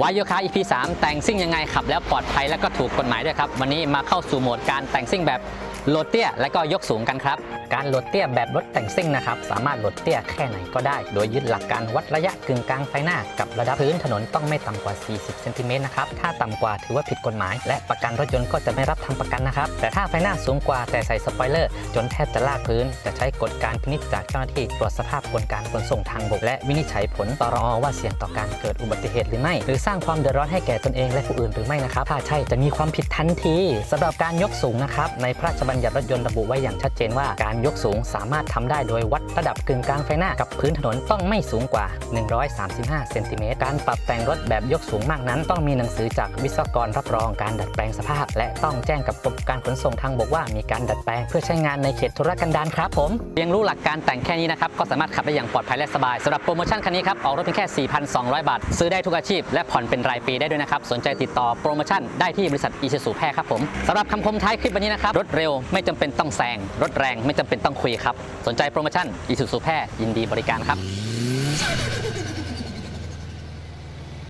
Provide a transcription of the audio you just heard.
วายโยคา EP 3แต่งซิ่งยังไงขับแล้วปลอดภัยและก็ถูกกฎหมายด้วยครับ วันนี้มาเข้าสู่โหมดการแต่งซิ่งแบบ โหลดเตี้ยและก็ยกสูงกันครับ การโหลดเตี้ยแบบรถแต่งซิ่งนะครับ สามารถโหลดเตี้ยแค่ไหนก็ได้ โดยยึดหลักการวัดระยะกึ่งกลางไฟหน้ากับระดับพื้นถนนต้องไม่ต่ำกว่า 40 เซนติเมตรนะครับ ถ้าต่ำกว่าถือว่าผิดกฎหมาย และประกันรถยนต์ก็จะไม่รับทำประกันนะครับ แต่ถ้าไฟหน้าสูงกว่าแต่ใส่สปอยเลอร์จนแทบจะลากพื้น จะใช้กฎการพินิจจากเจ้าหน้าที่ตรวจสภาพกลการขนส่งทางบกและวินิจฉัยผลตรอว่าเสี่ยงต่อการเกิดอุบัติเหตุหรือไม่ หรือสร้างความเดือดร้อนให้แก่ตนเองและผู้อื่นหรือไม่นะครับถ้าใช่จะมีความผิดทันทีสำหรับการยกสูงนะครับในพระราชบัญญัติรถยนต์ระบุไว้อย่างชัดเจนว่าการยกสูงสามารถทำได้โดยวัดระดับกึ่งกลางไฟหน้ากับพื้นถนนต้องไม่สูงกว่า 135 เซนติเมตร การปรับแต่งรถแบบยกสูงมากนั้น ต้องมีหนังสือจากวิศวกรรับรองการดัดแปลงสภาพ และต้องแจ้งกับกรมการขนส่งทางบกว่ามีการดัดแปลงเพื่อใช้งานในเขตธุรกันดารครับผมเพียงรู้หลักการแต่งแค่นี้นะครับก็สามารถขับได้อย่างปลอดภัยและสบายสำหรับโปรโมชั่นคันนี้ครับออกรถเพียงแค่ 4,200 บาท ซื้อได้ทุกอาชีพ และผ่อนเป็นรายปีได้ด้วยนะครับสนใจติดต่อโปรโมชั่นได้ที่บริษัทอีซูซูแพรครับผมสำหรับคำคมท้ายคลิปวันนี้นะครับรถเร็วไม่จำเป็นต้องแซงรถแรงไม่จำเป็นต้องคุยครับ สนใจโปรโมชั่นอีสุสุแพรยินดีบริการครับ